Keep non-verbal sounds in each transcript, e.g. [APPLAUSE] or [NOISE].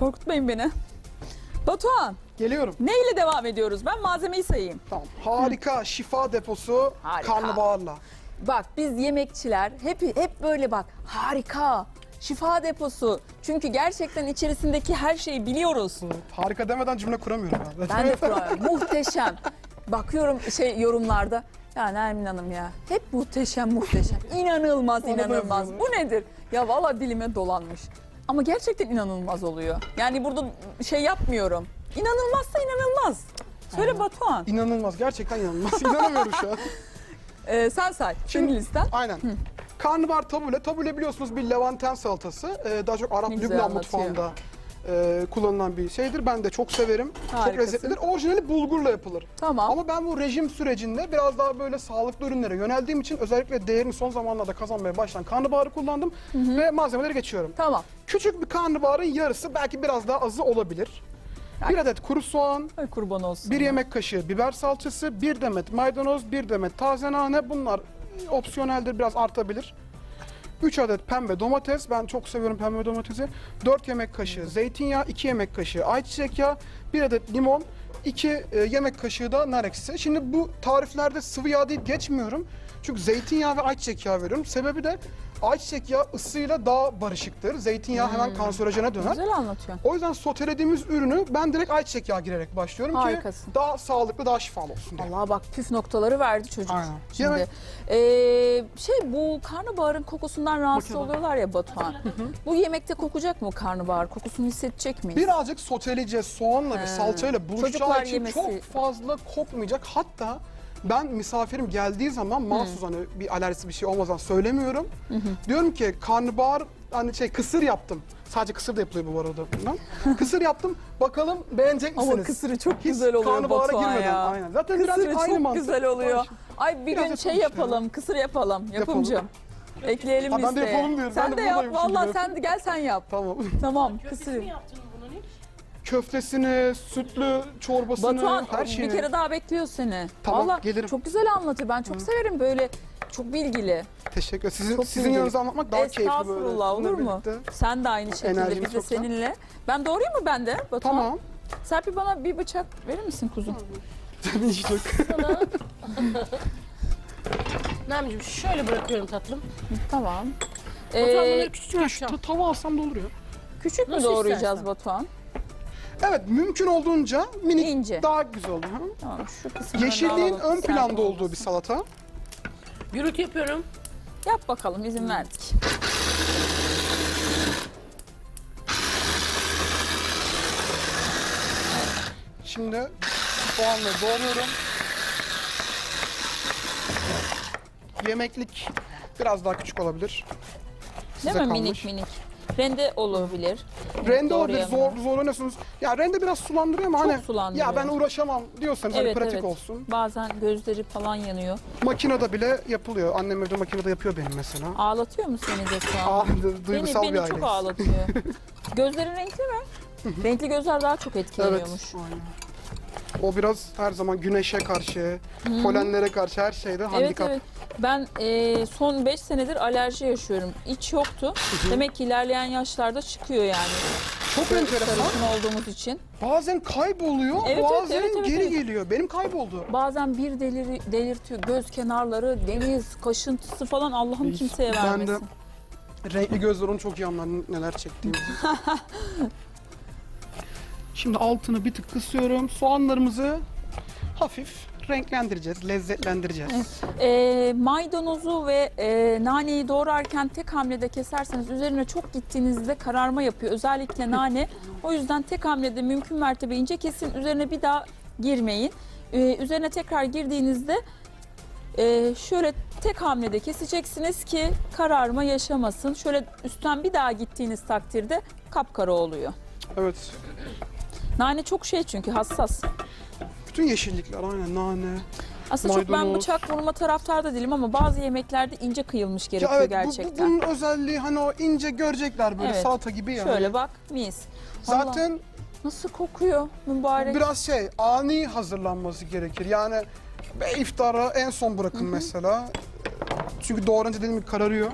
Korkutmayın beni. Batuhan Geliyorum. neyle devam ediyoruz? Ben malzemeyi sayayım. Tamam. Harika şifa deposu Harika. karnabaharla. Bak biz yemekçiler hep hep böyle bak harika. Şifa deposu. Çünkü gerçekten içerisindeki her şeyi biliyoruz. Harika demeden cümle kuramıyorum ben. Ben de kuramıyorum. [LAUGHS] Muhteşem. Bakıyorum şey yorumlarda. Ya Nermin Hanım ya hep muhteşem muhteşem. İnanılmaz inanılmaz. Bu nedir? Ya valla dilime dolanmış. Ama gerçekten inanılmaz oluyor. Yani burada şey yapmıyorum. İnanılmazsa inanılmaz. Söyle Batuhan. İnanılmaz. Gerçekten inanılmaz. [LAUGHS] İnanamıyorum şu an. Ee, sen say. Şimdi- listen. Aynen. Karnabahar tabule. Tabule biliyorsunuz bir Levanten salatası. Ee, daha çok Arap Ne güzel Lübnan anlatıyor. mutfağında e, kullanılan bir şeydir. Ben de çok severim. Çok Harikasın. lezzetlidir. Orijinali bulgurla yapılır. Tamam. Ama ben bu rejim sürecinde biraz daha böyle sağlıklı ürünlere yöneldiğim için özellikle değerini son zamanlarda kazanmaya başlayan karnabaharı kullandım ve malzemeleri geçiyorum. Tamam. Küçük bir karnabaharın yarısı belki biraz daha azı olabilir. Bir adet kuru soğan, Ay kurban olsun. bir yemek kaşığı biber salçası, bir demet maydanoz, bir demet taze nane. Bunlar opsiyoneldir biraz artabilir. 3 adet pembe domates. Ben çok seviyorum pembe domatesi. 4 yemek kaşığı zeytinyağı, 2 yemek kaşığı ayçiçek yağı, 1 adet limon, 2 yemek kaşığı da nar ekşisi. Şimdi bu tariflerde sıvı yağ deyip geçmiyorum. Çünkü zeytinyağı ve ayçiçek yağı veriyorum. Sebebi de ayçiçek yağı ısıyla daha barışıktır. Zeytinyağı hemen kanserojene döner. Güzel anlatıyorsun. O yüzden sotelediğimiz ürünü ben direkt ayçiçek yağı girerek başlıyorum Harikasın. ki daha sağlıklı, daha şifalı olsun diye. Allah bak püf noktaları verdi çocuk. Aynen. Şimdi Yemek- ee, şey bu karnabaharın kokusundan rahatsız Makinede. oluyorlar ya Batuhan. bu yemekte kokacak mı karnabahar? Kokusunu hissedecek miyiz? Birazcık soteleyeceğiz soğanla ve salçayla buluşacağı Çocuklar için yemesi. çok fazla kokmayacak. Hatta ben misafirim geldiği zaman mahsus hani bir alerjisi bir şey olmadan söylemiyorum. Diyorum ki karnabahar hani şey kısır yaptım. Sadece kısır da yapılıyor bu arada bundan. [LAUGHS] kısır yaptım. Bakalım beğenecek misiniz? Ama kısırı çok Hiç güzel oluyor karnabahara Batuhan girmeden. ya. Aynen. Zaten Kısırı birazcık aynı çok mantık. güzel oluyor. Bak, Ay bir Biraz gün şey yapalım işte yapalım, kısır yapalım. Yapımcım. Ekleyelim Ha, ben de listeye. yapalım diyorum. Sen Ben de de yap buradaymışım valla gibi. sen de gel sen yap. Tamam. Tamam Köftesini kısır. mi yaptın bunun hiç? Köftesini, sütlü çorbasını, Batuhan her şeyini. bir kere daha bekliyor seni. Tamam, Valla gelirim. çok güzel anlatıyor. Ben çok severim böyle çok bilgili. Teşekkür ederim. Sizin, Çok sizin bilgili. yanınızda anlatmak daha keyifli böyle. Estağfurullah olur mu? birlikte. Sen de aynı şekilde Enerjiniz biz de seninle. Ben doğrayayım mı ben de Batuhan? Tamam. Serpil bana bir bıçak verir misin kuzum? Tabii ki çok. Nermin'cim şöyle bırakıyorum tatlım. Tamam. Batuhan Ee, bunları küçük Şu yapacağım. ta- tava alsam da olur ya. küçük mü doğrayacağız istersen. Batuhan? Evet mümkün olduğunca minik İnce. daha güzel olur. ha? Tamam şu Yeşilliğin alalım. ön Sen- planda olduğu bir salata. Gürültü yapıyorum. Yap bakalım izin verdik. Şimdi soğanla doğruyorum. Yemeklik biraz daha küçük olabilir. Size Değil mi kalmış. minik minik? Rende olabilir. Rende olabilir, zor, zorlanıyorsunuz. Ya rende biraz sulandırıyor ama Çok hani sulandırıyor. ya ben uğraşamam diyorsanız Evet, hani pratik evet. olsun. Bazen gözleri falan yanıyor. Makinede bile yapılıyor. Annem evde makinede yapıyor benim mesela. Ağlatıyor mu seni de şu an? Du- duygusal beni, bir beni çok ağlatıyor. [LAUGHS] Gözlerin renkli mi? renkli gözler daha çok Evet. etkileniyormuş. aynen. O biraz her zaman güneşe karşı, polenlere karşı her şeyde Evet handikap. evet. Ben e, son 5 senedir alerji yaşıyorum. İç yoktu. Demek ki ilerleyen yaşlarda çıkıyor yani. Çok enteresan. Sarışın olduğumuz için. Bazen kayboluyor, Evet, evet, bazen evet, evet, geri evet. geliyor. Benim kayboldu. Bazen bir deliri, delirtiyor. Göz kenarları, deniz, kaşıntısı falan Allah'ım kimseye Ben de vermesin. renkli gözler onu çok iyi anlar neler çektiğimizi. [LAUGHS] Şimdi altını bir tık kısıyorum. Soğanlarımızı hafif renklendireceğiz, lezzetlendireceğiz. E, maydanozu ve e, naneyi doğrarken tek hamlede keserseniz üzerine çok gittiğinizde kararma yapıyor. Özellikle nane. O yüzden tek hamlede mümkün mertebe ince kesin. Üzerine bir daha girmeyin. E, üzerine tekrar girdiğinizde e, şöyle tek hamlede keseceksiniz ki kararma yaşamasın. Şöyle üstten bir daha gittiğiniz takdirde kapkara oluyor. Evet. Nane çok şey çünkü hassas. Bütün yeşillikler aynen nane. Aslında çok ben Maydanoz. bıçak vurma taraftarda değilim ama bazı yemeklerde ince kıyılmış gerekiyor evet bu- bu, gerçekten. bunun özelliği hani o ince görecekler böyle Evet. salata gibi yani. Şöyle bak mis. Vallahi Zaten nasıl kokuyor mübarek. biraz şey ani hazırlanması gerekir. Yani ve iftara en son bırakın mesela. Çünkü doğranınca dediğim gibi kararıyor.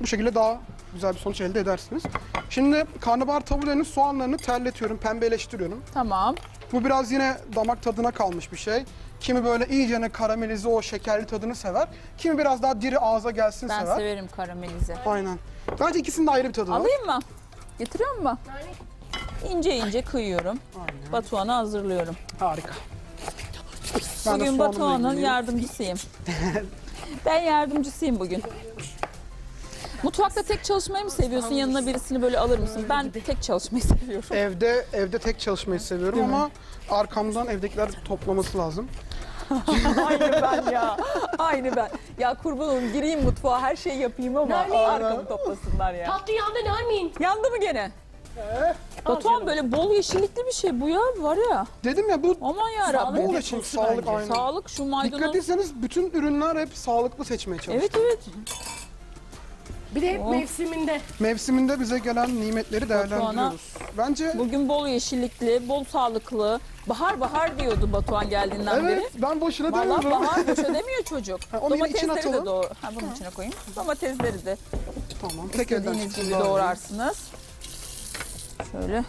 Bu şekilde daha güzel bir sonuç elde edersiniz. Şimdi karnabahar tavularının soğanlarını terletiyorum, pembeleştiriyorum. Tamam. Bu biraz yine damak tadına kalmış bir şey. Kimi böyle iyicene karamelize o şekerli tadını sever. Kimi biraz daha diri ağza gelsin Ben sever. severim karamelize. Aynen. Bence ikisinin de ayrı bir tadı var. Alayım mı? Getiriyor mu? İnce ince kıyıyorum. Aynen. Batuhan'a hazırlıyorum. Harika. Ben de bugün soğanımla Batuhan'ın ilgiliyim. yardımcısıyım. [LAUGHS] ben yardımcısıyım bugün. Mutfakta tek çalışmayı mı seviyorsun? Yanına birisini böyle alır mısın? Ben tek çalışmayı [LAUGHS] seviyorum. Evde evde tek çalışmayı seviyorum ama arkamdan evdekiler toplaması lazım. [LAUGHS] Aynı ben ya. Aynı ben. Ya kurban olayım gireyim mutfağa her şeyi yapayım ama Nermin. arkamı toplasınlar ya. Tatlı yandı Nermin. Yandı mı gene? Batuhan böyle bol yeşillikli bir şey bu ya var ya. Dedim ya bu Aman ya bol için sağlık aynen. Sağlık şu maydanoz. Dikkat etseniz bütün ürünler hep sağlıklı seçmeye çalıştık. Evet evet. Bir de hep Oh. mevsiminde. Mevsiminde bize gelen nimetleri değerlendiriyoruz. Bence Bugün bol yeşillikli, bol sağlıklı. Bahar bahar diyordu Batuhan geldiğinden beri. evet ben boşuna Vallahi demiyorum. bahar [LAUGHS] boşa demiyor çocuk. Ha, onu bir içine Domatesleri de atalım. doğru. Ha bunun içine koyayım. Domatesleri de Tamam. Tek elden istediğiniz çıksın gibi daha iyi. doğrarsınız. Şöyle.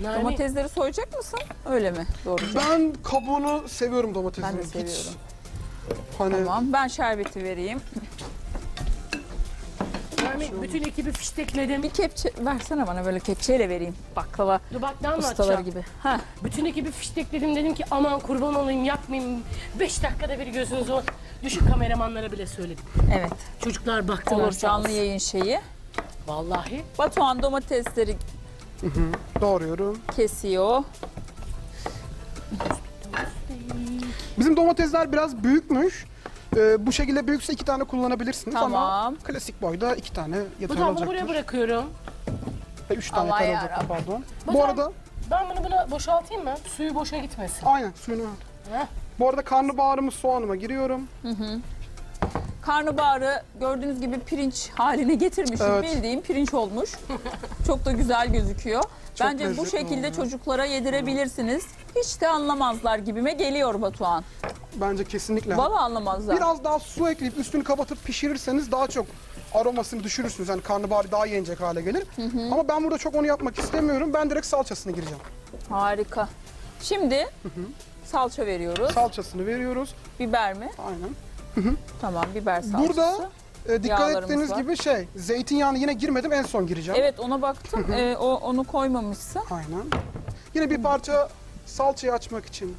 Nermin. Domatesleri soyacak mısın? Öyle mi? Doğru. Ben kabuğunu seviyorum domatesin. Ben de Hiç seviyorum. Hani Tamam. Ben şerbeti vereyim. Nermin bütün ekibi fiştekledim. Bir kepçe versene bana böyle kepçeyle vereyim. Baklava Dur bak ne ustaları gibi. Ha. Bütün ekibi fiştekledim dedim ki aman kurban olayım yakmayayım. Beş dakikada bir gözünüz o. Düşük kameramanlara bile söyledim. Evet. Çocuklar baktılar Olur canlı olsun. yayın şeyi. Vallahi. Batuhan domatesleri doğruyorum. kesiyor. Bizim domatesler biraz büyükmüş. Ee, bu şekilde büyükse iki tane kullanabilirsiniz ama Tamam. klasik boyda iki tane Bu yeterli tamamı olacaktır. buraya bırakıyorum. E, Üç tane Aman yeterli yarabbim. olacaktır pardon. Bu arada Ben bunu buna boşaltayım mı? Suyu boşa gitmesin. aynen suyunu. Heh. Bu arada karnabaharımı soğanıma giriyorum. Karnabaharı gördüğünüz gibi pirinç haline getirmişim. Evet. Bildiğim pirinç olmuş. Çok da güzel gözüküyor. Çok Bence bu lezzetli şekilde oldu. çocuklara yedirebilirsiniz. Hiç de anlamazlar gibime geliyor Batuhan. Bence kesinlikle. Vallahi anlamazlar. Biraz daha su ekleyip üstünü kapatıp pişirirseniz daha çok aromasını düşürürsünüz. Yani karnabahar daha yenecek hale gelir. Ama ben burada çok onu yapmak istemiyorum. Ben direkt salçasını gireceğim. Harika. Şimdi salça veriyoruz. Salçasını veriyoruz. Biber mi? Aynen. Tamam biber salçası. Burada e, dikkat Yağlarımız ettiğiniz var. gibi şey, zeytinyağını yine girmedim en son gireceğim. Evet ona baktım. Ee, o onu koymamışsın. Aynen. Yine bir parça salçayı açmak için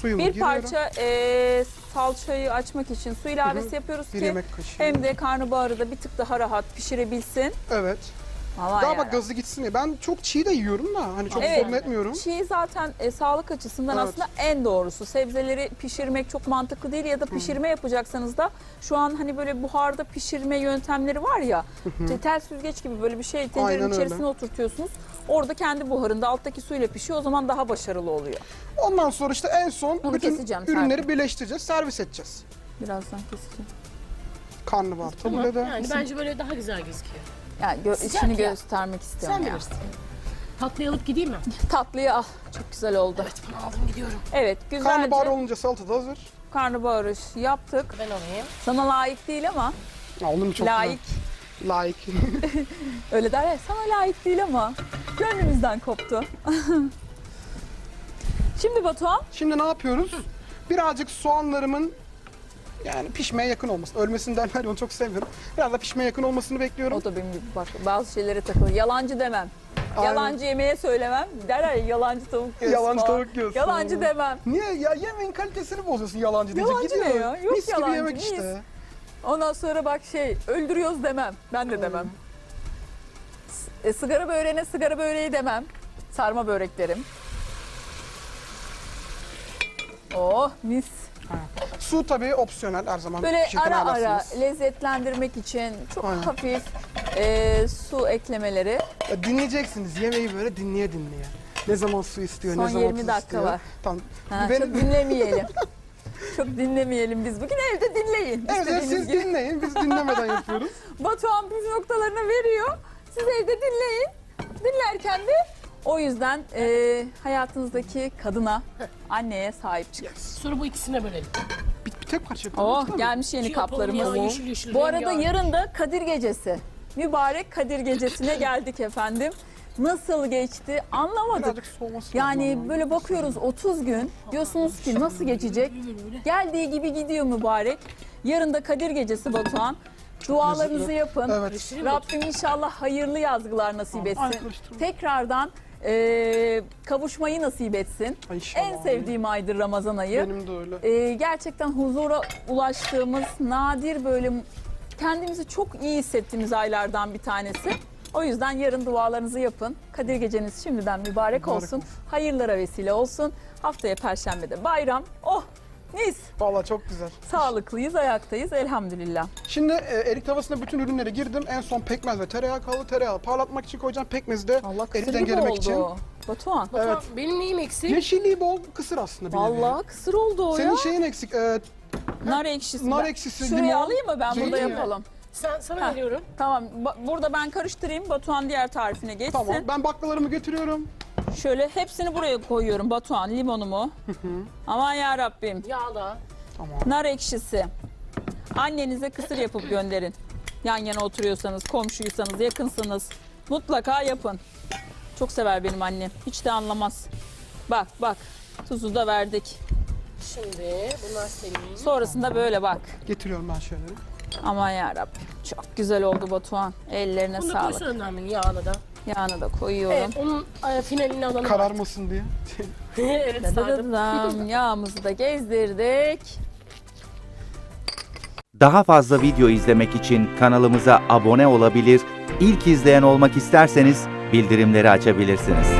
suyumu Bir giriyorum. parça e, salçayı açmak için su ilavesi yapıyoruz Bir ki yemek kaşığı. hem de karnabaharı da bir tık daha rahat pişirebilsin. Evet. Vallahi Daha yani. bak gazı gitsin diye. Ben çok çiğ de yiyorum da hani çok Evet. sorun etmiyorum. Çiğ zaten e, sağlık açısından Evet. aslında en doğrusu. Sebzeleri pişirmek çok mantıklı değil ya da pişirme yapacaksanız da şu an hani böyle buharda pişirme yöntemleri var ya. te- tel süzgeç gibi böyle bir şey tencerenin Aynen öyle. içerisine oturtuyorsunuz. Orada kendi buharında alttaki suyla pişiyor. O zaman daha başarılı oluyor. Ondan sonra işte en son Onu bütün keseceğim, ürünleri Serpil. birleştireceğiz, servis edeceğiz. Birazdan keseceğim. Karnabahar Tamam. tabii de. Yani bence böyle daha güzel gözüküyor. Yani gö- Sıcak içini ya. göstermek istiyorum. Sen yani. bilirsin. Tatlıyı alıp gideyim mi? Tatlıyı al. Çok güzel oldu. Evet bunu aldım gidiyorum. Evet güzelce Karnabahar olunca salata da hazır. karnabaharı yaptık. Ben alayım. Sana layık değil ama Ya onun çok layık. güzel. Layık. [LAUGHS] Öyle der ya sana layık değil ama gönlümüzden koptu. [LAUGHS] Şimdi Batuhan Şimdi ne yapıyoruz? Birazcık soğanlarımın yani pişmeye yakın olması. Ölmesini derler onu çok sevmiyorum. Biraz da pişmeye yakın olmasını bekliyorum. o da benim gibi bak bazı şeylere takılır. Yalancı demem. Aynen. Yalancı yemeğe söylemem. Derler ya yalancı tavuk göğsü Yalancı falan. tavuk göğsü. Yalancı demem. Niye? Ya yemeğin kalitesini bozuyorsun yalancı diyecek. Yalancı Gidiyor. ne ya? Yok Mis yalancı, gibi yemek mis. işte. Ondan sonra bak şey öldürüyoruz demem. Ben de demem. E, sigara böreğine sigara böreği demem. Sarma börek derim. Oh mis. Su tabii opsiyonel her zaman. Böyle ara ara lezzetlendirmek için çok Aynen. hafif e, su eklemeleri. Ya dinleyeceksiniz yemeği böyle dinleye dinleye. Ne zaman su istiyor, Son ne zaman 20 tuz dakika istiyor. var. Tamam. Ha, Benim- Çok dinlemeyelim. [LAUGHS] çok dinlemeyelim biz bugün evde dinleyin. Evet siz gibi. dinleyin, biz dinlemeden yapıyoruz. [LAUGHS] Batuhan püf noktalarını veriyor. Siz evde dinleyin. Dinlerken de o yüzden e, hayatınızdaki kadına, anneye sahip çıkın. Sonra bu ikisine bölelim. Bit bit. tek parça Oh yapalım. mi? gelmiş yeni Şey yapalım kaplarımız. ya, yeşil yeşil Bu arada rengarenk. yarın da Kadir Gecesi. Mübarek Kadir Gecesi'ne [LAUGHS] geldik efendim. Nasıl geçti anlamadık. Birazcık soğuması lazım Yani böyle bakıyoruz 30 gün diyorsunuz ki nasıl geçecek? Geldiği gibi gidiyor mübarek. Yarın da Kadir Gecesi Batuhan. Dualarınızı yapın. Evet. Rabbim inşallah hayırlı yazgılar nasip etsin. karıştırma. Tekrardan e, kavuşmayı nasip etsin. Ay, inşallah. En sevdiğim aydır Ramazan ayı. Benim de öyle. E, gerçekten huzura ulaştığımız nadir böyle kendimizi çok iyi hissettiğimiz aylardan bir tanesi. O yüzden yarın dualarınızı yapın. Kadir geceniz şimdiden mübarek, Mübarek olsun. olsun. Hayırlara vesile olsun. Haftaya perşembede bayram. Oh mis. Vallahi çok güzel. Sağlıklıyız, ayaktayız elhamdülillah. Şimdi e, erik tavasına bütün ürünleri girdim. En son pekmez ve tereyağı kaldı. Tereyağı parlatmak için koyacağım. Pekmezi de Allah kısır gibi dengelemek oldu. için. Batuhan. Batuhan, Evet. Benim neyim eksik? Yeşilliği bol kısır aslında bir nevi. Vallahi kısır oldu o Senin ya. şeyin eksik. E, Nar ekşisi. nar Ben- ekşisi, Şuraya limon, alayım mı ben burada yapalım. Sen, sana Ha. veriyorum. Tamam ba- burada ben karıştırayım. Batuhan diğer tarifine geçsin. tamam. Ben baklalarımı götürüyorum. Şöyle hepsini buraya koyuyorum Batuhan limonumu. Aman ya Rabbim. Yağla. Tamam. Nar ekşisi. Annenize kısır yapıp gönderin. Yan yana oturuyorsanız, komşuysanız, yakınsınız. Mutlaka yapın. Çok sever benim annem. Hiç de anlamaz. Bak bak. Tuzu da verdik. Şimdi bunlar senin. Sonrasında böyle bak. Getiriyorum ben şeyleri. Aman ya Rabbim. Çok güzel oldu Batuhan. Ellerine Bunu sağlık. koysana Nermin yağla da. Yağını da koyuyorum. Evet onun e, finalini alalım. Kararmasın diye. [LAUGHS] evet sardım. Dadadadam. [LAUGHS] Yağımızı da gezdirdik. Daha fazla video izlemek için kanalımıza abone olabilir, ilk izleyen olmak isterseniz bildirimleri açabilirsiniz.